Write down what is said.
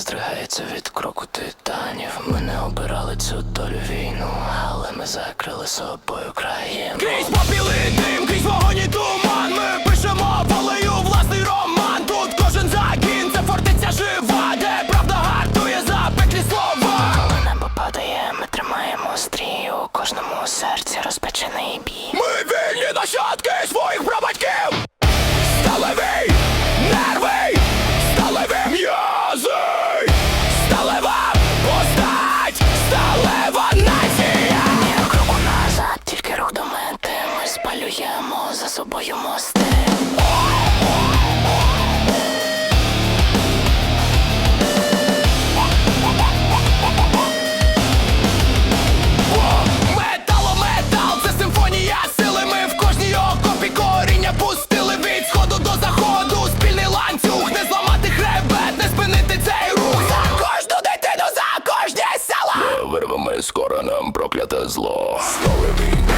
стригається від кроку титанів. Ми не обирали цю долю війну, але ми закрили собою країну. Крізь попіли дим, крізь вогонь і туман Ми пишемо волею власний роман Тут кожен загін, це фортеця жива Де правда гартує запеклі слова Коли небо падає, ми тримаємо стрій у кожному серці розпечений бій. Дитину, нам проклято зло. Сталеві